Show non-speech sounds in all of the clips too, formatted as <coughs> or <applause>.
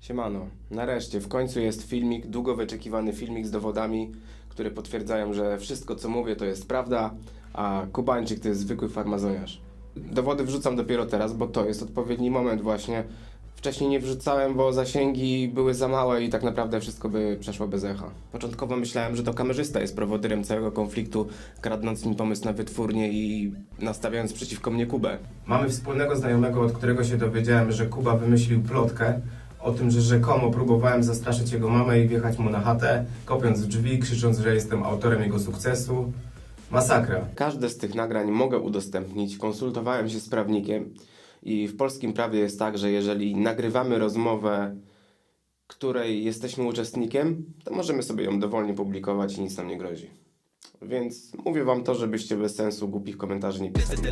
Siemano, nareszcie w końcu jest filmik, długo wyczekiwany filmik z dowodami, które potwierdzają, że wszystko co mówię to jest prawda, a Kubańczyk to jest zwykły farmazoniarz. Dowody wrzucam dopiero teraz, bo to jest odpowiedni moment właśnie. Wcześniej nie wrzucałem, bo zasięgi były za małe i tak naprawdę wszystko by przeszło bez echa. Początkowo myślałem, że to kamerzysta jest prowodyrem całego konfliktu, kradnąc mi pomysł na wytwórnię i nastawiając przeciwko mnie Kubę. Mamy wspólnego znajomego, od którego się dowiedziałem, że Kuba wymyślił plotkę o tym, że rzekomo próbowałem zastraszyć jego mamę i wjechać mu na chatę, kopiąc w drzwi, krzycząc, że jestem autorem jego sukcesu. Masakra. Każde z tych nagrań mogę udostępnić. Konsultowałem się z prawnikiem i w polskim prawie jest tak, że jeżeli nagrywamy rozmowę, której jesteśmy uczestnikiem, to możemy sobie ją dowolnie publikować i nic nam nie grozi. Więc mówię wam to, żebyście bez sensu głupich komentarzy nie pisali.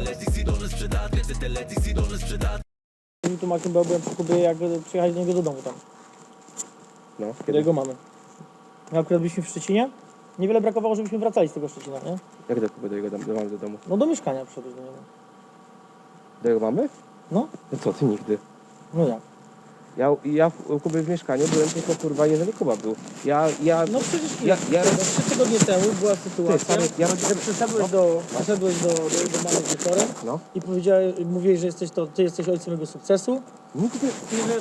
Mi tłumaczył, bo ja byłem przy Kubie, jak przyjechać do niego do domu tam, No, do jego mamy. My akurat byliśmy w Szczecinie, niewiele brakowało, żebyśmy wracali z tego Szczecina, nie? Jak do Kuby do jego dom, do mamy do domu? No do mieszkania przyszedłeś do niego. Do jego mamy? No, No co ty nigdy? no jak? Ja, ja u Kuby w mieszkaniu byłem tylko kurwa, jeżeli Kuba był. Ja, ja, No przecież Ja- ja, trzy tygodnie temu była ty, sytuacja, stary, ja że przyszedłeś do, przyszedłeś do, do jego mamy wieczorem No. i powiedziałeś, mówiłeś, że jesteś to, ty jesteś ojcem jego sukcesu. Nigdy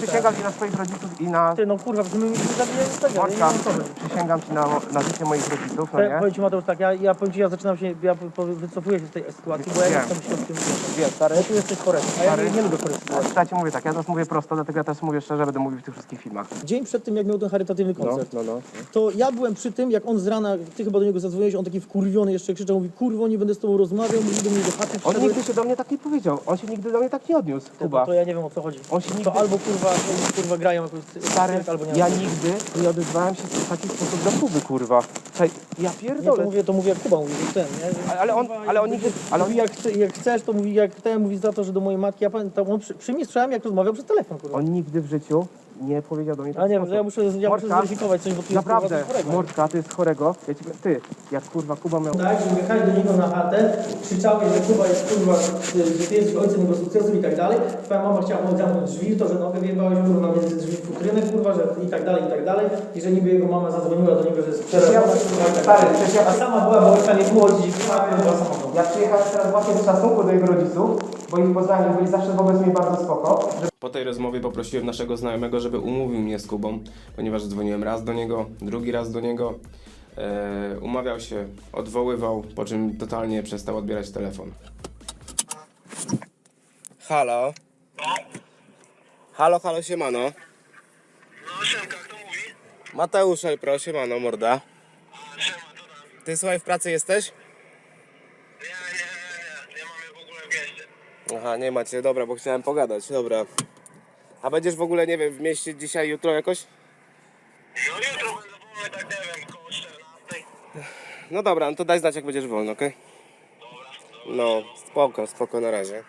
przysięgam ci na swoich rodziców i na... Ty no kurwa, że my mieliśmy zabijać tego, ja nie Morka, wiem co chodzi. przysięgam ci na, na życie moich rodziców, no Te- nie? Powiem ci Mateusz tak, ja, ja powiem ci, ja zaczynam się, ja po- po- wycofuję się z tej sytuacji, bo ja Wiem. jestem środkiem Wiem, stary. Ale tu jesteś chory, a ja nie, nie lubię sytuacji. Ja ci mówię tak, ja teraz mówię prosto, dlatego ja teraz mówię szczerze, będę mówił w tych wszystkich filmach. Dzień przed tym, jak miał ten charytatywny No, koncert, no, no. to ja byłem przy tym, jak on z rana, ty chyba do niego zadzwoniłeś, on taki wkurwiony jeszcze krzyczał, mówi, kurwo, nie będę z tobą rozmawiał, mówi do mnie do chaty, On przyszedłeś. nigdy się do mnie tak nie powiedział. On się nigdy do mnie tak nie odniósł, Kuba. to ja nie wiem o co chodzi. On się nigdy... To albo kurwa, kurwa grają jakąś Stary, albo nie. ja nigdy nie odezwałem się w taki sposób do Kuby, kurwa. Czekaj, ja nie, to pierdolę. mówię, to mówię jak Kuba mówi, że ten, nie? Ale on- ale on nigdy- ale on- mówi jak, jak chcesz, to mówi jak ten, mówi za to, że do mojej matki, ja pamiętam, on przy, przy mnie słyszałem jak rozmawiał przez telefon, kurwa. On nigdy w życiu nie powiedział do mnie tak A nie ja muszę, ja muszę Mordka, zweryfikować coś, bo tu jest Naprawdę, kurwa coś chorego. Mordka, to jest chorego. Ja ci ty, jak kurwa Kuba miał... Tak, że wjechali do niego na chatę, krzyczałeś, że Kuba jest kurwa, że ty jesteś ojcem jego sukcesu i tak dalej. Twoja mama chciała mu zamknąć drzwi, to, że nogę wjebałeś kurwa między drzwi futryny, kurwa, że i tak dalej, i tak dalej. I że niby jego mama zadzwoniła do niego, że jest przerażona, kurwa, i tak dalej. A sama była, bo ojca nie było, dziś kurwa samochodu. Ja przyjechałem teraz właśnie z szacunku do jego rodziców, bo ich poznałem, byli zawsze wobec mnie bardzo spoko. Po tej rozmowie poprosiłem naszego znajomego, żeby umówił mnie z Kubą, ponieważ dzwoniłem raz do niego, drugi raz do niego. E, umawiał się, odwoływał, po czym totalnie przestał odbierać telefon. Halo? Halo, halo, siemano. No Siemka, kto mówi? Mateusz Elpro, siemano, morda. Siema, to tam. Ty słuchaj, w pracy jesteś? Nie, nie, nie, nie, nie mam w ogóle w mieście. Aha, nie macie, dobra, bo chciałem pogadać, dobra. A będziesz w ogóle, nie wiem, w mieście dzisiaj, jutro jakoś? No jutro będę wolny, tak nie wiem, koło 14. No dobra, no to daj znać, jak będziesz wolny, okej? No, spoko, spoko, na razie.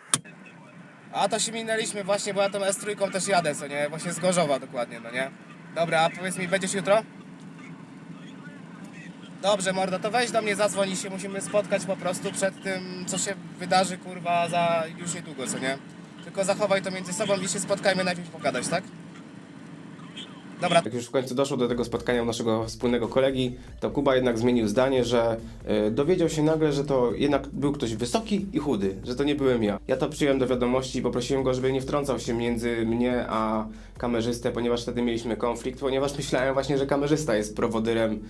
A to się minęliśmy właśnie, bo ja tą S3 też jadę, co nie? Właśnie z Gorzowa dokładnie, no nie? Dobra, a powiedz mi, będziesz jutro? Dobrze, mordo, to weź do mnie, zadzwoń i się musimy spotkać po prostu przed tym, co się wydarzy, kurwa, za już niedługo, co nie? Tylko zachowaj to między sobą i się spotkajmy najpierw pogadać, tak? Dobra. Jak już w końcu doszło do tego spotkania u naszego wspólnego kolegi, to Kuba jednak zmienił zdanie, że y, dowiedział się nagle, że to jednak był ktoś wysoki i chudy, że to nie byłem ja. Ja to przyjąłem do wiadomości i poprosiłem go, żeby nie wtrącał się między mnie a kamerzystę, ponieważ wtedy mieliśmy konflikt, ponieważ myślałem właśnie, że kamerzysta jest prowodyrem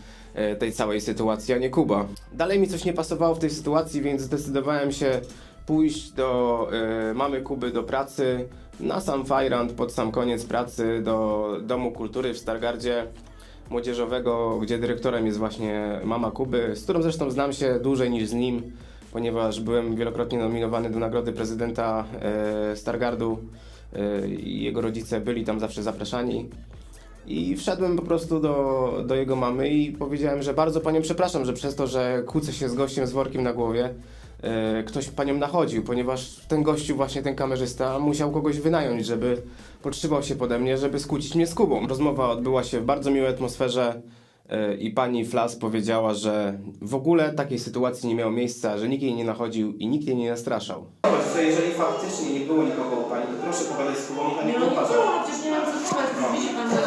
y, tej całej sytuacji, a nie Kuba. Dalej mi coś nie pasowało w tej sytuacji, więc zdecydowałem się pójść do y, mamy Kuby do pracy na sam fajrant, pod sam koniec pracy do Domu Kultury w Stargardzie Młodzieżowego, gdzie dyrektorem jest właśnie mama Kuby, z którą zresztą znam się dłużej niż z nim, ponieważ byłem wielokrotnie nominowany do nagrody prezydenta e, Stargardu e, i jego rodzice byli tam zawsze zapraszani. I wszedłem po prostu do, do jego mamy i powiedziałem, że bardzo panią przepraszam, że przez to, że kłócę się z gościem z workiem na głowie, E, ktoś panią nachodził, ponieważ ten gościu, właśnie ten kamerzysta, musiał kogoś wynająć, żeby podszywał się pode mnie, żeby skłócić mnie z Kubą. Rozmowa odbyła się w bardzo miłej atmosferze e, i pani Flas powiedziała, że w ogóle takiej sytuacji nie miało miejsca, że nikt jej nie nachodził i nikt jej nie nastraszał. Jeżeli faktycznie nie było nikogo u pani, to proszę pogadać z Kubą, a nie No nie było, przecież nie mam co słuchać, no. widzi pan moją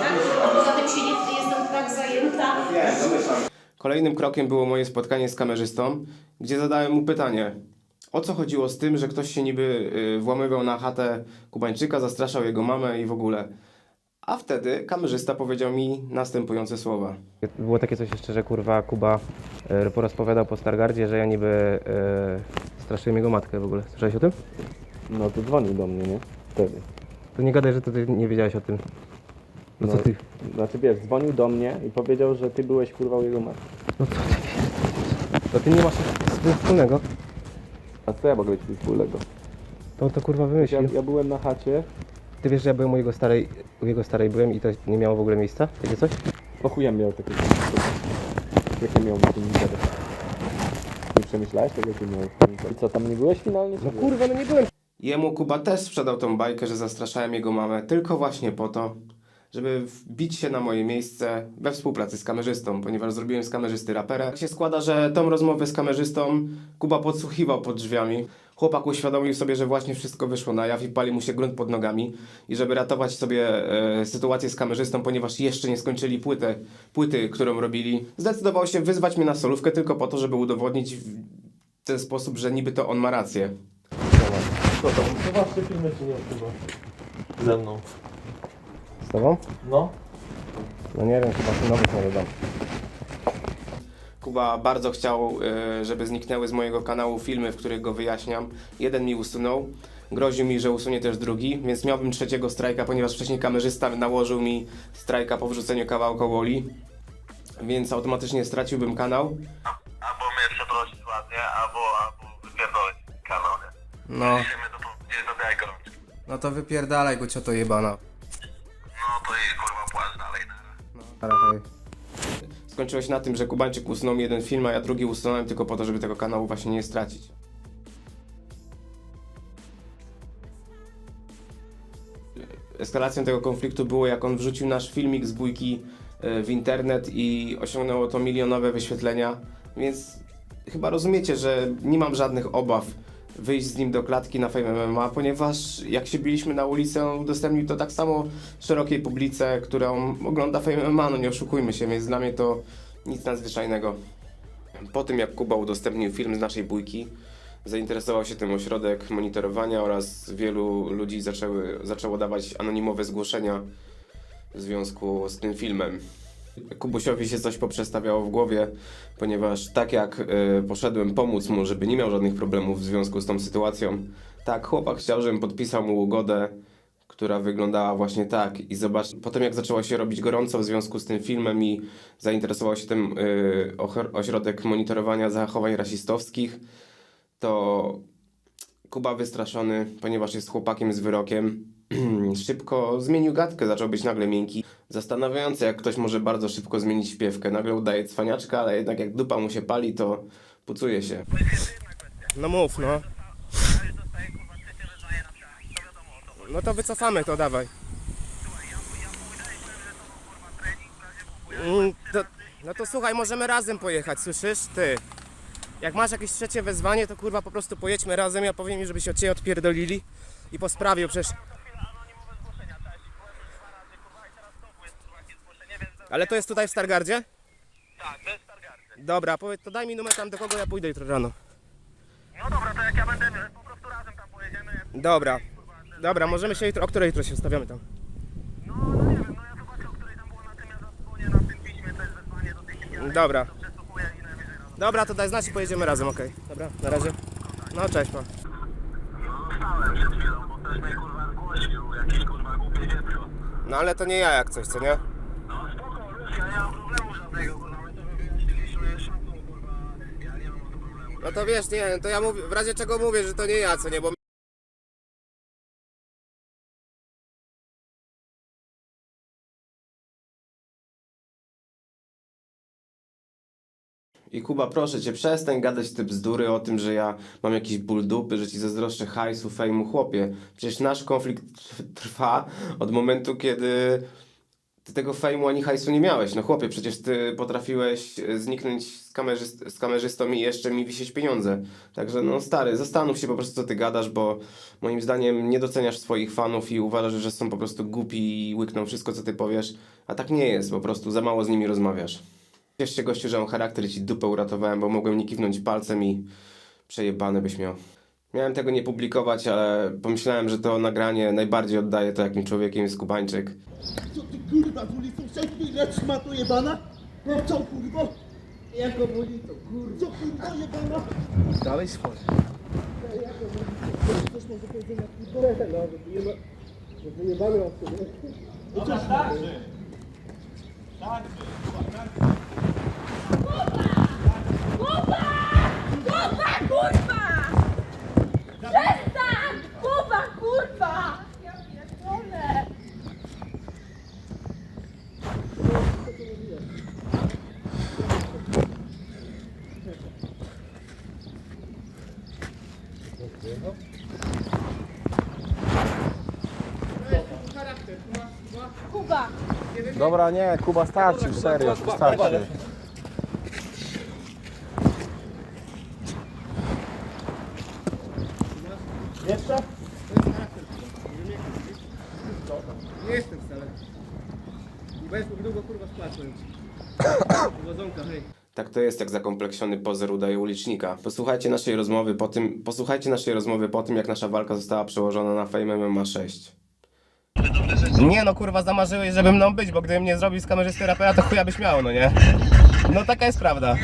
tak? A poza tym się nie jestem tak zajęta. Wiem, domyślam. Kolejnym krokiem było moje spotkanie z kamerzystą, gdzie zadałem mu pytanie, o co chodziło z tym, że ktoś się niby y, włamywał na chatę Kubańczyka, zastraszał jego mamę i w ogóle. A wtedy kamerzysta powiedział mi następujące słowa. Było takie coś jeszcze, że kurwa Kuba e, porozpowiadał po Stargardzie, że ja niby e, straszyłem jego matkę w ogóle. Słyszałeś o tym? No to dzwonił do mnie, nie? Wtedy. To nie gadaj, że to ty nie wiedziałeś o tym. No, co ty? Znaczy wiesz, dzwonił do mnie i powiedział, że ty byłeś kurwa u jego matki. No co ty? To ty nie masz nic wspólnego. A co ja mogę ci wspólnego? To to kurwa Ja, wymyślił. ja byłem na chacie, Ty wiesz, że ja byłem u jego starej, u jego starej byłem i to nie miało w ogóle miejsca? Takie coś? po chuja miał takie Jakie miał być imitery? Nie przemyślałeś tego, jakie imitery? I co, tam nie byłeś finalnie? czy No byłeś? kurwa, no nie byłem. Jemu Kuba też sprzedał tą bajkę, że zastraszałem jego mamę tylko właśnie po to, żeby wbić się na moje miejsce we współpracy z kamerzystą, ponieważ zrobiłem z kamerzysty rapera. Tak się składa, że tą rozmowę z kamerzystą Kuba podsłuchiwał pod drzwiami. Chłopak uświadomił sobie, że właśnie wszystko wyszło na jaw i pali mu się grunt pod nogami i żeby ratować sobie e, sytuację z kamerzystą, ponieważ jeszcze nie skończyli płytę, płyty, którą robili, zdecydował się wyzwać mnie na solówkę tylko po to, żeby udowodnić w ten sposób, że niby to on ma rację. Co tam? Zobaczcie filmy czy nie chyba? Ze mną. Z tobą? No. No nie wiem, chyba nowych nie dodam. Kuba bardzo chciał, e, żeby zniknęły z mojego kanału filmy, w których go wyjaśniam. Jeden mi usunął. Groził mi, że usunie też drugi, więc miałbym trzeciego strajka, ponieważ wcześniej kamerzysta nałożył mi strajka po wrzuceniu kawałka Woli, więc automatycznie straciłbym kanał. Albo mnie przeprosić ładnie, albo, albo wypierdolić kanał, nie? No, Musimy do, nie gorączki. no to wypierdalaj go, cioto jebana. Na Skończyło się na tym, że Kubańczyk usunął jeden film, a ja drugi usunąłem tylko po to, żeby tego kanału właśnie nie stracić. Eskalacją tego konfliktu było, jak on wrzucił nasz filmik z bójki e, w internet i osiągnęło to milionowe wyświetlenia, więc chyba rozumiecie, że nie mam żadnych obaw wyjść z nim do klatki na Fame MMA, ponieważ jak się biliśmy na ulicę, on udostępnił to tak samo szerokiej publice, którą ogląda Fame MMA, no nie oszukujmy się, więc dla mnie to nic nadzwyczajnego. Po tym jak Kuba udostępnił film z naszej bójki, zainteresował się tym ośrodek monitorowania oraz wielu ludzi zaczęły, zaczęło dawać anonimowe zgłoszenia w związku z tym filmem. Kubusiowi się coś poprzestawiało w głowie, ponieważ tak jak y, poszedłem pomóc mu, żeby nie miał żadnych problemów w związku z tą sytuacją, tak chłopak chciał, żebym podpisał mu ugodę, która wyglądała właśnie tak. I zobacz, potem jak zaczęło się robić gorąco w związku z tym filmem i zainteresował się tym y, ośrodek monitorowania zachowań rasistowskich, to Kuba wystraszony, ponieważ jest chłopakiem z wyrokiem, <clears throat> szybko zmienił gadkę, zaczął być nagle miękki. Zastanawiające, jak ktoś może bardzo szybko zmienić śpiewkę. Nagle udaje cwaniaczka, ale jednak jak dupa mu się pali, to pucuje się. No mów, no. No to wycofamy to, dawaj. Mm, to, no to słuchaj, możemy razem pojechać, słyszysz? Ty. Jak masz jakieś trzecie wezwanie, to kurwa po prostu pojedźmy razem, ja powiem im, żeby się od ciebie odpierdolili i po sprawie przecież... Ale to jest tutaj w Stargardzie? Tak, to jest Stargardzie. Dobra, powiedz, to daj mi numer tam do kogo ja pójdę jutro rano. No dobra, to jak ja będę, po prostu razem tam pojedziemy. Dobra. Dobra, możemy się jutro, o której jutro się ustawiamy tam? No, no nie wiem, no ja zobaczę, o której tam było na tym, ja zadzwonię na tym piśmie, to jest wezwanie do tej chwili. Dobra. Dobra, to daj znać i pojedziemy razem, okej. Dobra, na razie. No, cześć pan. No dostałem przed chwilą, bo ktoś mnie kurwa zgłosił, jakieś kurwa głupie dziecko. No ale to nie ja jak coś, co nie? No spoko, Lucy, ja nie mam problemu żadnego, kurwa, my to wyjaśniliśmy szacun, kurwa, ja nie mam o to problemu. No to wiesz, nie, to ja mówię, w razie czego mówię, że to nie ja, co nie, bo... I Kuba, proszę cię, przestań gadać te bzdury o tym, że ja mam jakiś ból dupy, że ci zazdroszczę hajsu, fejmu, chłopie. Przecież nasz konflikt trw- trwa od momentu, kiedy Ty tego fejmu ani hajsu nie miałeś. No chłopie, przecież ty potrafiłeś e, zniknąć z, kamerzyst, z kamerzystą i jeszcze mi wisieć pieniądze. Także no stary, zastanów się po prostu co ty gadasz, bo moim zdaniem nie doceniasz swoich fanów i uważasz, że są po prostu głupi i łykną wszystko co ty powiesz. A tak nie jest, po prostu za mało z nimi rozmawiasz. Ciesz się gościu, że mam charakter i ci dupę uratowałem, bo mogłem nie kiwnąć palcem i przejebane byś miał. Miałem tego nie publikować, ale pomyślałem, że to nagranie najbardziej oddaje to, jakim człowiekiem jest Kubańczyk. Co ty kurwa z ulicą szedł lecz szmato jebana? No co kurwo? Jako ulicą kurwa? Co kurwa jebana? Dalej schodzę. Coś może powiedzenia kurwa? No, że nie ma... Że wyjebany od sobie. No co Kuba, kurwa! Przestań! Kuba, kurwa! Ja pierdolę! Kuba! Dobra, nie, Kuba, starczy, serio, starczy. Jeszcze? Nie jestem wcale. Będziesz mógł długo kurwa spłacać. Wadzonka, <coughs> hej. Tak to jest, jak zakompleksiony pozer udaje ulicznika. Posłuchajcie naszej rozmowy po tym, posłuchajcie naszej rozmowy po tym, jak nasza walka została przełożona na Fame MMA 6. Nie no kurwa zamarzyłeś, żeby mną być, bo gdybym nie zrobił z kamerzysty rapera, to chuja byś miał, no nie? No taka jest prawda.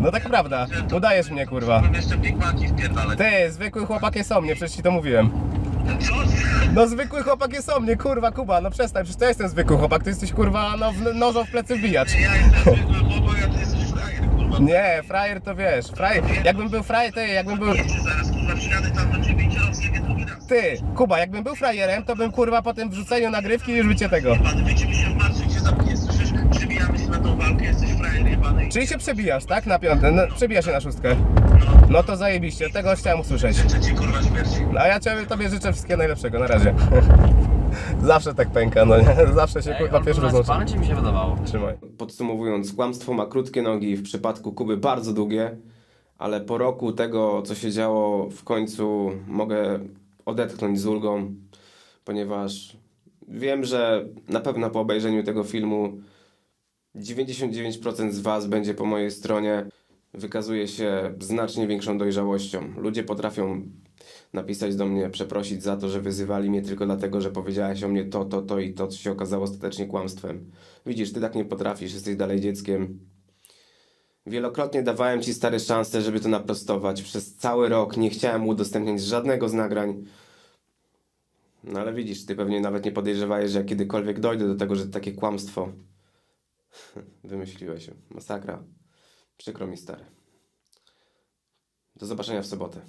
No taka prawda. Udajesz mnie kurwa. Jeszcze pikmaki wpierdalać. Ty, zwykły chłopak jest o mnie, przecież ci to mówiłem. Co? No zwykły chłopak jest o mnie, kurwa, Kuba, no przestań, przecież to jestem zwykły chłopak, ty jesteś kurwa, no w, nozą w plecy wbijacz. Ja jestem zwykły chłopak, a ty jesteś frajer, kurwa. Nie, frajer to wiesz, frajer, jakbym był frajer, ty, jakbym był... Zaraz kurwa tam do ciebie i cię drugi raz. Ty, Kuba, jakbym był frajerem, to bym kurwa po tym wrzuceniu nagrywki już by cię tego. Pan, będziemy się i cię zamknie, słyszysz? Przebijamy się na tą walkę, jesteś frajer jebany. Czyli się przebijasz, tak? Na piątę, no, przebijasz się na szóstkę. No to zajebiście, tego chciałem usłyszeć. Życzę ci kurwa śmierci. No a ja ciebie, tobie życzę wszystkiego najlepszego, na razie. <laughs> Zawsze tak pęka, no nie? Zawsze się kurwa pierwszy rozłączy. czy mi się wydawało? Trzymaj. Podsumowując, kłamstwo ma krótkie nogi, w przypadku Kuby bardzo długie, ale po roku tego, co się działo, w końcu mogę odetchnąć z ulgą, ponieważ wiem, że na pewno po obejrzeniu tego filmu 99% z Was będzie po mojej stronie. Wykazuje się znacznie większą dojrzałością. Ludzie potrafią napisać do mnie, przeprosić za to, że wyzywali mnie tylko dlatego, że powiedziałeś o mnie to, to, to i to, co się okazało ostatecznie kłamstwem. Widzisz, ty tak nie potrafisz, jesteś dalej dzieckiem. Wielokrotnie dawałem ci stare szanse, żeby to naprostować. Przez cały rok nie chciałem udostępniać żadnego z nagrań. No ale widzisz, ty pewnie nawet nie podejrzewałeś, że ja kiedykolwiek dojdę do tego, że takie kłamstwo <laughs> wymyśliłeś. Masakra. Przykro mi, stary. Do zobaczenia w sobotę.